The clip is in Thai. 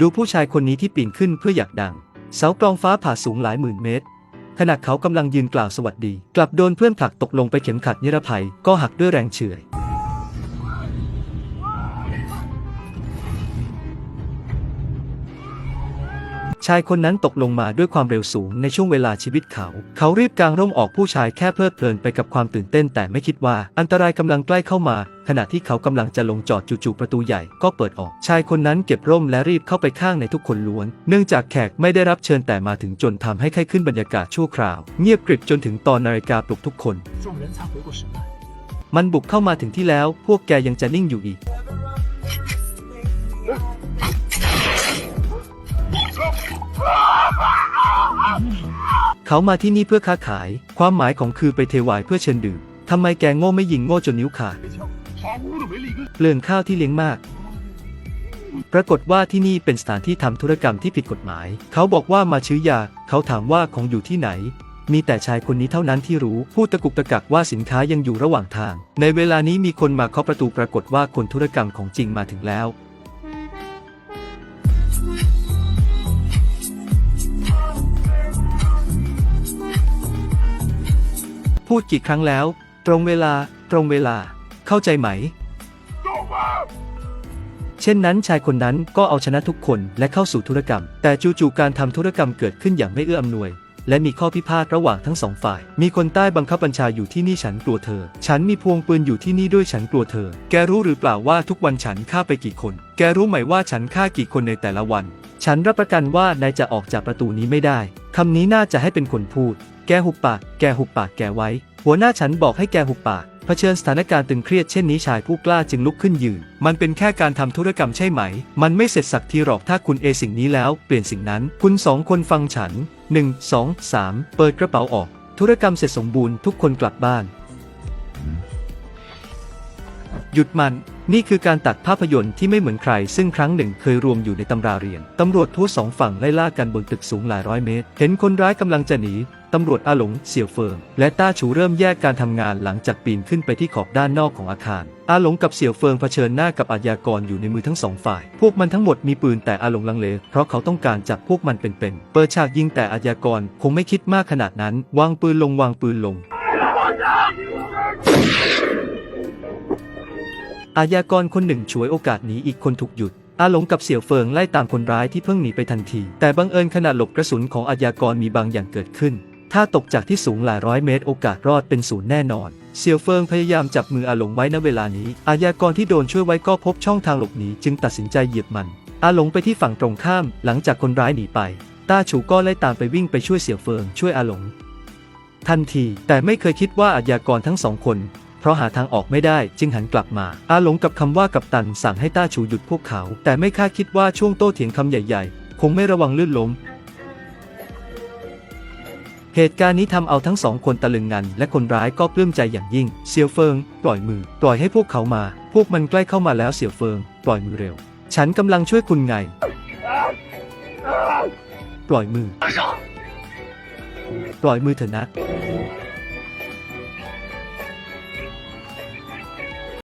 ดูผู้ชายคนนี้ที่ปีนขึ้นเพื่ออยากดัง เสากรองฟ้าผ่าสูงหลายหมื่นเมตร ขณะเขากำลังยืนกล่าวสวัสดี กลับโดนเพื่อนผลักตกลงไปเข็มขัดนิรภัยก็หักด้วยแรงเฉื่อย ชายคนนั้นตกลงมาด้วยความเร็วสูงในช่วงเวลาชีวิตเขา เขารีบกางร่มออกผู้ชายแค่เพลิดเพลินไปกับความตื่นเต้นแต่ไม่คิดว่าอันตรายกำลังใกล้เข้ามา ขณะที่เขากำลังจะลงจอดจู่ๆประตูใหญ่ก็เปิดออก ชายคนนั้นเก็บร่มและรีบเข้าไปข้างในทุกคนล้วน เนื่องจากแขกไม่ได้รับเชิญแต่มาถึงจนทำให้ไข้ขึ้นบรรยากาศชั่วคราว เงียบกริบจนถึงตอนนาฬิกาปลุกทุกคนมันบุกเข้ามาถึงที่แล้ว พวกแกยังจะนิ่งอยู่อีก เขามาที่นี่เพื่อค้าขาย ความหมายของคือไปเทวายเพื่อเชิญดื่มทำไมแกงโง่ไม่ยิงโง่จนนิ้วขาดเปลือนข้าวที่เลี้ยงมาก ปรากฏว่าที่นี่เป็นสถานที่ทำธุรกรรมที่ผิดกฎหมาย เขาบอกว่ามาชื้อยา เขาถามว่าของอยู่ที่ไหน มีแต่ชายคนนี้เท่านั้นที่รู้ พูดตะกุกตะกักว่าสินค้ายังอยู่ระหว่างทาง ในเวลานี้มีคนมาเคาะประตูปรากฏว่าคนธุรกรรมของจริงมาถึงแล้ว พูดกี่ครั้งแล้ว ตรงเวลา ตรงเวลา เข้าใจไหม เช่นนั้นชายคนนั้นก็เอาชนะทุกคนและเข้าสู่ธุรกรรม แต่จู่ๆการทำธุรกรรมเกิดขึ้นอย่างไม่เอื้ออำนวย และมีข้อพิพาทระหว่างทั้งสองฝ่าย มีคนใต้บังคับบัญชาอยู่ที่นี่ฉันกลัวเธอ ฉันมีพวงปืนอยู่ที่นี่ด้วยฉันกลัวเธอ แกรู้หรือเปล่าว่าทุกวันฉันฆ่าไปกี่คน แกรู้ไหมว่าฉันฆ่ากี่คนในแต่ละวัน ฉันรับประกันว่านายจะออกจากประตูนี้ไม่ได้คำนี้น่าจะให้เป็นคนพูด แกหุบปาก แกหุบปากแกไว้ หัวหน้าฉันบอกให้แกหุบปาก เผชิญสถานการณ์ตึงเครียดเช่นนี้ชายผู้กล้าจึงลุกขึ้นยืน มันเป็นแค่การทำธุรกรรมใช่ไหม มันไม่เสร็จสักทีหรอกถ้าคุณเอสิ่งนี้แล้ว เปลี่ยนสิ่งนั้น คุณสองคนฟังฉัน 1 2 3 เปิดกระเป๋าออก ธุรกรรมเสร็จสมบูรณ์ทุกคนกลับบ้าน หยุดมันนี่คือการตัดภาพยนตร์ที่ไม่เหมือนใคร ซึ่งครั้งหนึ่งเคยรวมอยู่ในตำราเรียน ตำรวจทั่วสองฝั่งไล่ล่ากันบนตึกสูงหลายร้อยเมตร เห็นคนร้ายกำลังจะหนี ตำรวจอาหลงเสี่ยวเฟิงและต้าฉูเริ่มแยกการทำงานหลังจากปีนขึ้นไปที่ขอบด้านนอกของอาคาร อาหลงกับเสี่ยวเฟิงเผชิญหน้ากับอาญากรอยู่ในมือทั้งสองฝ่าย พวกมันทั้งหมดมีปืนแต่อาหลงลังเล เพราะเขาต้องการจับพวกมันเป็นๆเปิดฉากยิงแต่อาญากรคงไม่คิดมากขนาดนั้น วางปืนลงวางปืนลงอาญากรคนหนึ่งฉวยโอกาสหนีอีกคนถูกหยุด อาหลงกับเสี่ยวเฟิงไล่ตามคนร้ายที่เพิ่งหนีไปทันที แต่บังเอิญขณะหลบกระสุนของอาญากรมีบางอย่างเกิดขึ้น ถ้าตกจากที่สูงหลายร้อยเมตรโอกาสรอดเป็นศูนย์แน่นอนเสี่ยวเฟิงพยายามจับมืออาหลงไว้ณเวลานี้ อาญากรที่โดนช่วยไว้ก็พบช่องทางหลบหนีจึงตัดสินใจเหยียบมัน อาหลงไปที่ฝั่งตรงข้าม หลังจากคนร้ายหนีไปต้าฉูก็ไล่ตามไปวิ่งไปช่วยเสี่ยวเฟิงช่วยอาหลง ทันทีแต่ไม่เคยคิดว่าอาญากรทั้งสองคน เพราะหาทางออกไม่ได้จึงหันกลับมา อาหลงกับคำว่ากับตันสั่งให้ต้าชูหยุดพวกเขา แต่ไม่คาดคิดว่าช่วงโต้เถียงคำใหญ่ ๆ คงไม่ระวังลื่นล้ม เหตุการณ์นี้ทำเอาทั้งสองคนตะลึงงัน และคนร้ายก็ปลื้มใจอย่างยิ่ง เสี่ยวเฟิง ปล่อยมือ ปล่อยให้พวกเขามา พวกมันใกล้เข้ามาแล้วเสี่ยวเฟิง ปล่อยมือเร็ว ฉันกำลังช่วยคุณไง ปล่อยมือ ปล่อยมือเถอะนะ